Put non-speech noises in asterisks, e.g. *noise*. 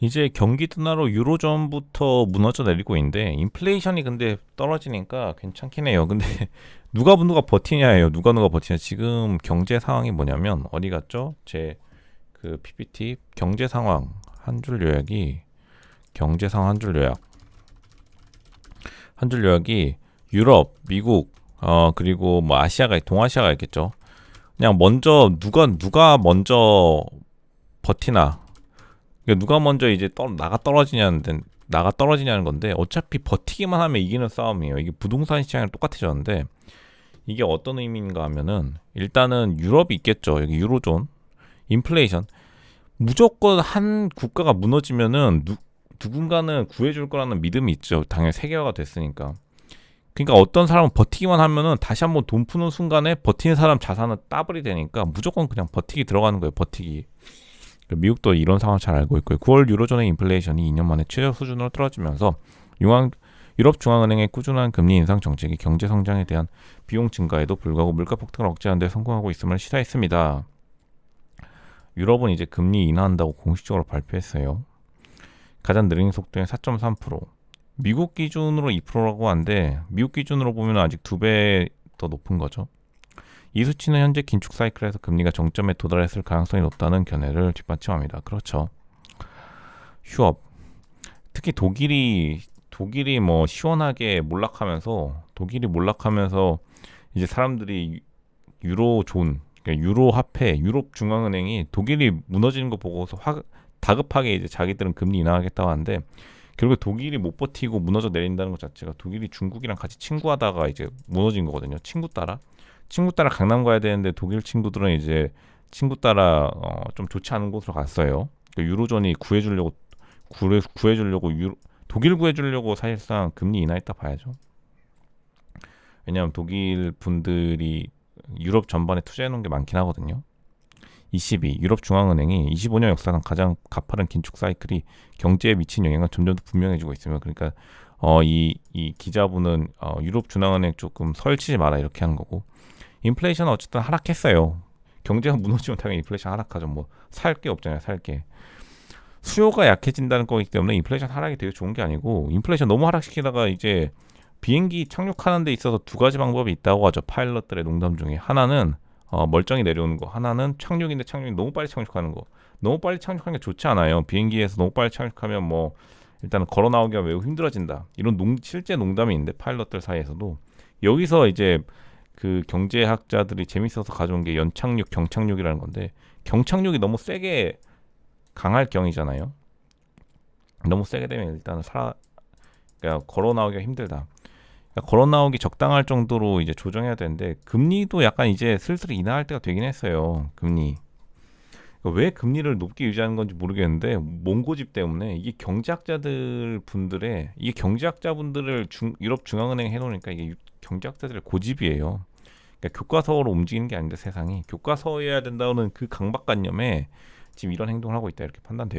이제 경기 둔화로 유로존부터 무너져 내리고 있는데 인플레이션이 근데 떨어지니까 괜찮긴 해요. 근데 *laughs* 누가 누가 버티냐예요. 누가 누가 버티냐. 지금 경제 상황이 뭐냐면 어디 갔죠? 제 그 PPT 경제 상황 한 줄 요약이 경제 상황 한 줄 요약 한 줄 요약이 유럽, 미국 어 그리고 뭐 아시아가 동아시아가 있겠죠. 그냥 먼저 누가 누가 먼저 버티나 그러니까 누가 먼저 이제 떠, 나가 떨어지냐는 데- 나가 떨어지냐는 건데 어차피 버티기만 하면 이기는 싸움이에요. 이게 부동산 시장이랑 똑같아졌는데 이게 어떤 의미인가 하면은 일단은 유럽이 있겠죠. 여기 유로존 인플레이션 무조건 한 국가가 무너지면은 누, 누군가는 구해줄 거라는 믿음이 있죠. 당연히 세계화가 됐으니까. 그러니까 어떤 사람은 버티기만 하면은 다시 한번 돈 푸는 순간에 버티는 사람 자산은 따블이 되니까 무조건 그냥 버티기 들어가는 거예요. 버티기. 그 미국도 이런 상황을 잘 알고 있고요. 9월 유로존의 인플레이션이 2년 만에 최저 수준으로 떨어지면서 유황, 유럽 중앙은행의 꾸준한 금리 인상 정책이 경제 성장에 대한 비용 증가에도 불구하고 물가 폭등을 억제하는 데 성공하고 있음을 시사했습니다. 유럽은 이제 금리 인하한다고 공식적으로 발표했어요. 가장 느린 속도의 4.3%. 미국 기준으로 2%라고 하는데 미국 기준으로 보면 아직 두 배 더 높은 거죠. 이 수치는 현재 긴축 사이클에서 금리가 정점에 도달했을 가능성이 높다는 견해를 뒷받침합니다. 그렇죠. 휴업. 특히 독일이 독일이 뭐 시원하게 몰락하면서 독일이 몰락하면서 이제 사람들이 유- 유로 존 그러니까 유로 화폐 유럽 중앙은행이 독일이 무너지는 거 보고서 화, 다급하게 이제 자기들은 금리 인하하겠다고 하는데 결국 독일이 못 버티고 무너져 내린다는 것 자체가 독일이 중국이랑 같이 친구하다가 이제 무너진 거거든요. 친구 따라 친구 따라 강남 가야 되는데 독일 친구들은 이제 친구 따라 어, 좀 좋지 않은 곳으로 갔어요. 그 유로존이 구해주려고 구해 구해주려고 유 독일 구해주려고 사실상 금리 인하했다 봐야죠. 왜냐하면 독일 분들이 유럽 전반에 투자해 놓은 게 많긴 하거든요. 22 유럽 중앙은행이 25년 역사상 가장 가파른 긴축 사이클이 경제에 미친 영향은 점점 더 분명해지고 있으며 그러니까 어 이 이 기자분은 어 유럽 중앙은행 조금 설치지 마라 이렇게 하는 거고 인플레이션은 어쨌든 하락했어요. 경제가 무너지면 당연히 인플레이션 하락하죠. 뭐 살 게 없잖아요. 살 게. 수요가 약해진다는 거기 때문에 인플레이션 하락이 되게 좋은 게 아니고 인플레이션 너무 하락시키다가 이제 비행기 착륙하는 데 있어서 두 가지 방법이 있다고 하죠. 파일럿들의 농담 중에 하나는 어, 멀쩡히 내려오는 거, 하나는 착륙인데 착륙이 너무 빨리 착륙하는 거. 너무 빨리 착륙하는 게 좋지 않아요. 비행기에서 너무 빨리 착륙하면 뭐 일단 걸어 나오기가 매우 힘들어진다. 이런 농, 실제 농담이 있는데 파일럿들 사이에서도 여기서 이제 그 경제학자들이 재밌어서 가져온 게 연착륙, 경착륙이라는 건데 경착륙이 너무 세게 강할 경이잖아요. 너무 세게 되면 일단은 살아 그러니까 걸어 나오기가 힘들다. 그러니까 걸어 나오기 적당할 정도로 이제 조정해야 되는데 금리도 약간 이제 슬슬 인하할 때가 되긴 했어요. 금리. 그러니까 왜 금리를 높게 유지하는 건지 모르겠는데 몽고집 때문에 이게 경제학자들 분들의 이게 경제학자 분들을 중, 유럽 중앙은행 해놓으니까 이게 유- 경제학자들의 고집이에요. 그러니까 교과서로 움직이는 게 아닌데 세상이 교과서여야 된다는 그 강박관념에 지금 이런 행동을 하고 있다 이렇게 판단돼요.